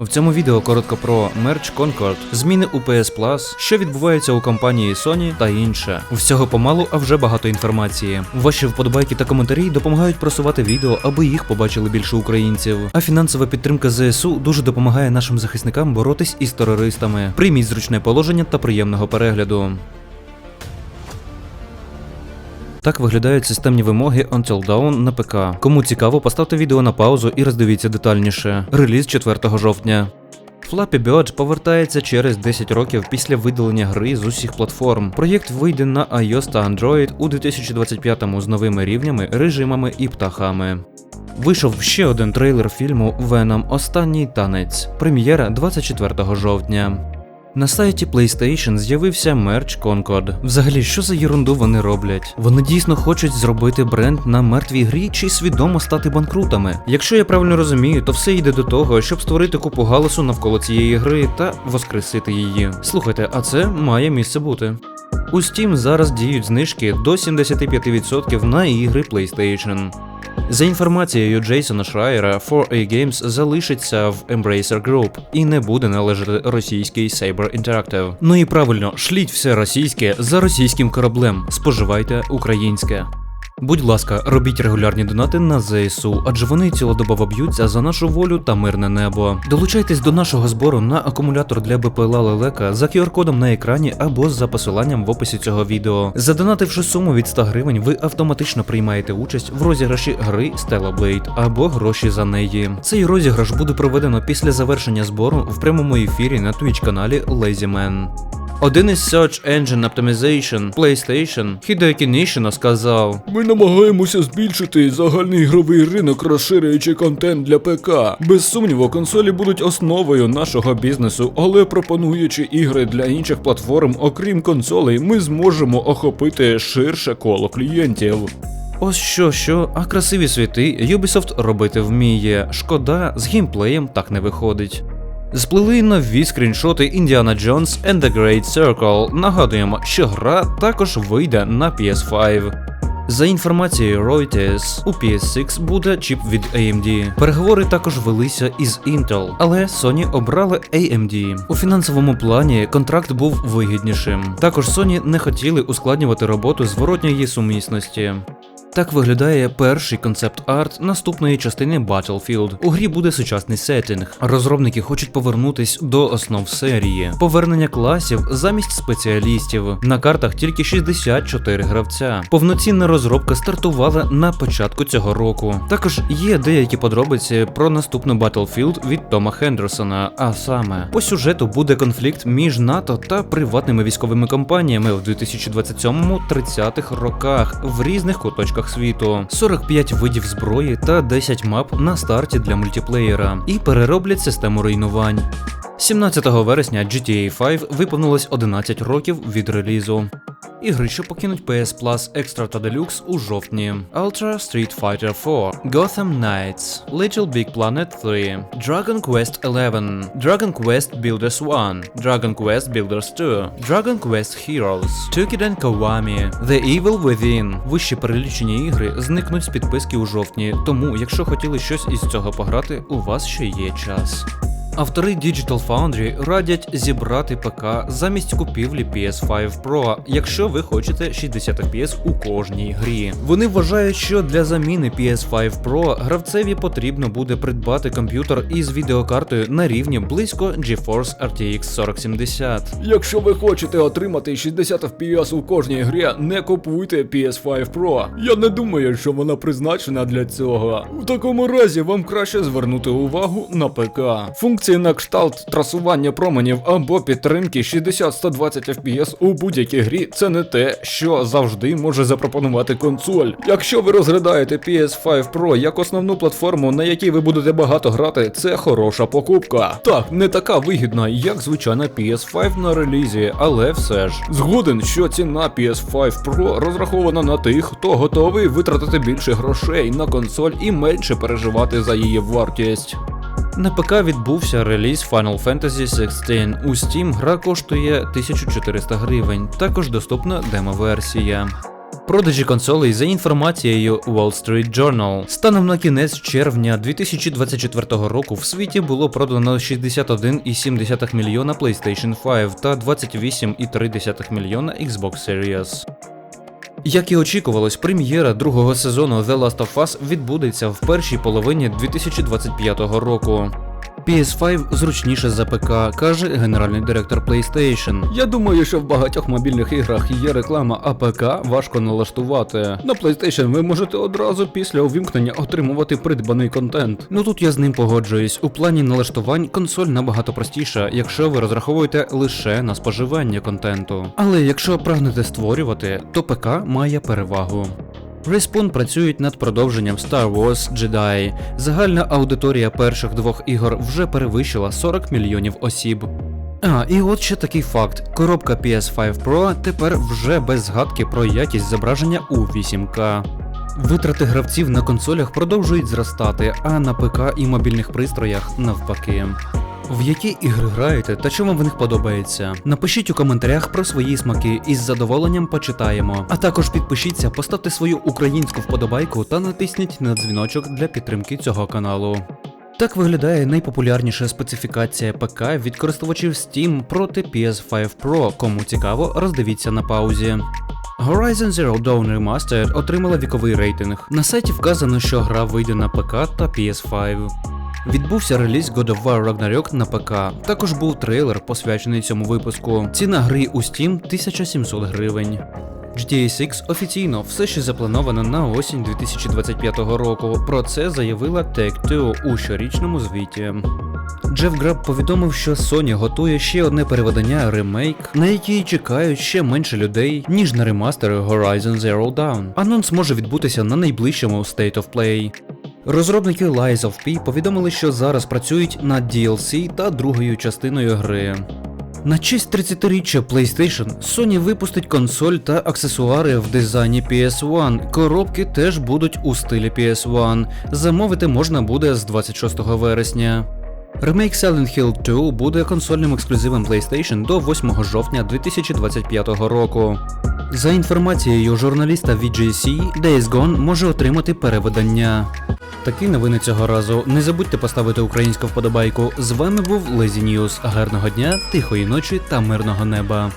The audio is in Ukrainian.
В цьому відео коротко про мерч Concord, зміни у PS Plus, що відбувається у компанії Sony та інше. Всього помалу, а вже багато інформації. Ваші вподобайки та коментарі допомагають просувати відео, аби їх побачили більше українців. А фінансова підтримка ЗСУ дуже допомагає нашим захисникам боротись із терористами. Прийміть зручне положення та приємного перегляду. Так виглядають системні вимоги Until Dawn на ПК. Кому цікаво, поставте відео на паузу і роздивіться детальніше. Реліз 4 жовтня. Flappy Bird повертається через 10 років після видалення гри з усіх платформ. Проєкт вийде на iOS та Android у 2025-му з новими рівнями, режимами і птахами. Вийшов ще один трейлер фільму Venom Останній танець. Прем'єра 24 жовтня. На сайті PlayStation з'явився мерч Concord. Взагалі, що за єрунду вони роблять? Вони дійсно хочуть зробити бренд на мертвій грі чи свідомо стати банкрутами. Якщо я правильно розумію, то все йде до того, щоб створити купу галасу навколо цієї гри та воскресити її. Слухайте, а це має місце бути. У Steam зараз діють знижки до 75% на ігри PlayStation. За інформацією Джейсона Шрайера, 4A Games залишиться в Embracer Group і не буде належати російській Saber Interactive. Ну і правильно, шліть все російське за російським кораблем. Споживайте українське. Будь ласка, робіть регулярні донати на ЗСУ, адже вони цілодобово б'ються за нашу волю та мирне небо. Долучайтесь до нашого збору на акумулятор для БПЛА Лелека за QR-кодом на екрані або за посиланням в описі цього відео. Задонативши суму від 100 гривень, ви автоматично приймаєте участь в розіграші гри Stella Blade або гроші за неї. Цей розіграш буде проведено після завершення збору в прямому ефірі на Twitch каналі LazyMan. Один із Search Engine Optimization PlayStation Hideki Nishino сказав: Ми намагаємося збільшити загальний ігровий ринок, розширюючи контент для ПК. Без сумніву, консолі будуть основою нашого бізнесу, але пропонуючи ігри для інших платформ, окрім консолей, ми зможемо охопити ширше коло клієнтів. Ось що, що, а красиві світи Ubisoft робити вміє. Шкода, з геймплеєм так не виходить. Сплили нові скріншоти Indiana Jones and the Great Circle. Нагадуємо, що гра також вийде на PS5. За інформацією Reuters, у PS6 буде чіп від AMD. Переговори також велися із Intel, але Sony обрали AMD. У фінансовому плані контракт був вигіднішим. Також Sony не хотіли ускладнювати роботу зворотньої сумісності. Так виглядає перший концепт-арт наступної частини Battlefield. У грі буде сучасний сеттинг. Розробники хочуть повернутись до основ серії, повернення класів замість спеціалістів. На картах тільки 64 гравця. Повноцінна розробка стартувала на початку цього року. Також є деякі подробиці про наступну Battlefield від Тома Хендерсона. А саме по сюжету буде конфлікт між НАТО та приватними військовими компаніями в 2027-30-х роках в різних куточках світу, 45 видів зброї та 10 мап на старті для мультиплеєра, і перероблять систему руйнувань. 17 вересня GTA 5 виповнилось 11 років від релізу. Ігри, що покинуть PS Plus Extra та Deluxe у жовтні. Ultra Street Fighter 4, Gotham Knights, Little Big Planet 3, Dragon Quest 11, Dragon Quest Builders 1, Dragon Quest Builders 2, Dragon Quest Heroes, Tukiden Kawami, The Evil Within. Вище перелічені ігри зникнуть з підписки у жовтні, тому якщо хотіли щось із цього пограти, у вас ще є час. Автори Digital Foundry радять зібрати ПК замість купівлі PS5 Pro, якщо ви хочете 60 FPS у кожній грі. Вони вважають, що для заміни PS5 Pro гравцеві потрібно буде придбати комп'ютер із відеокартою на рівні близько GeForce RTX 4070. Якщо ви хочете отримати 60 FPS у кожній грі, не купуйте PS5 Pro. Я не думаю, що вона призначена для цього. В такому разі вам краще звернути увагу на ПК. Функції на кшталт трасування променів або підтримки 60-120 FPS у будь-якій грі це не те, що завжди може запропонувати консоль. Якщо ви розглядаєте PS5 Pro як основну платформу, на якій ви будете багато грати, це хороша покупка. Так, не така вигідна, як звичайна PS5 на релізі, але все ж. Згоден, що ціна PS5 Pro розрахована на тих, хто готовий витратити більше грошей на консоль і менше переживати за її вартість. На ПК відбувся реліз Final Fantasy 16. У Steam гра коштує 1400 гривень, також доступна демо-версія. Продажі консолей за інформацією Wall Street Journal. Станом на кінець червня 2024 року в світі було продано 61,7 мільйона PlayStation 5 та 28,3 мільйона Xbox Series. Як і очікувалось, прем'єра другого сезону The Last of Us відбудеться в першій половині 2025 року. PS5 зручніше за ПК, каже генеральний директор PlayStation. Я думаю, що в багатьох мобільних іграх є реклама АПК важко налаштувати. На PlayStation ви можете одразу після увімкнення отримувати придбаний контент. Ну тут я з ним погоджуюсь. У плані налаштувань консоль набагато простіша, якщо ви розраховуєте лише на споживання контенту. Але якщо прагнете створювати, то ПК має перевагу. Respawn працюють над продовженням Star Wars Jedi. Загальна аудиторія перших двох ігор вже перевищила 40 мільйонів осіб. А, і от ще такий факт: коробка PS5 Pro тепер вже без згадки про якість зображення у 8К. Витрати гравців на консолях продовжують зростати, а на ПК і мобільних пристроях навпаки. В які ігри граєте та що вам в них подобається? Напишіть у коментарях про свої смаки і з задоволенням почитаємо. А також підпишіться, поставте свою українську вподобайку та натисніть на дзвіночок для підтримки цього каналу. Так виглядає найпопулярніша специфікація ПК від користувачів Steam проти PS5 Pro. Кому цікаво, роздивіться на паузі. Horizon Zero Dawn Remastered отримала віковий рейтинг. На сайті вказано, що гра вийде на ПК та PS5. Відбувся реліз God of War Ragnarok на ПК. Також був трейлер, посвячений цьому випуску. Ціна гри у Steam 1700 гривень. GTA 6 офіційно все ще заплановано на осінь 2025 року. Про це заявила Take-Two у щорічному звіті. Джеф Граб повідомив, що Sony готує ще одне переведення ремейк, на який чекають ще менше людей, ніж на ремастери Horizon Zero Dawn. Анонс може відбутися на найближчому State of Play. Розробники Lies of P повідомили, що зараз працюють над DLC та другою частиною гри. На честь 30-річчя PlayStation Sony випустить консоль та аксесуари в дизайні PS1. Коробки теж будуть у стилі PS1. Замовити можна буде з 26 вересня. Ремейк Silent Hill 2 буде консольним ексклюзивом PlayStation до 8 жовтня 2025 року. За інформацією журналіста VGC, Days Gone може отримати переведення. Такі новини цього разу. Не забудьте поставити українську вподобайку. З вами був Лезі Ньюз. Гарного дня, тихої ночі та мирного неба.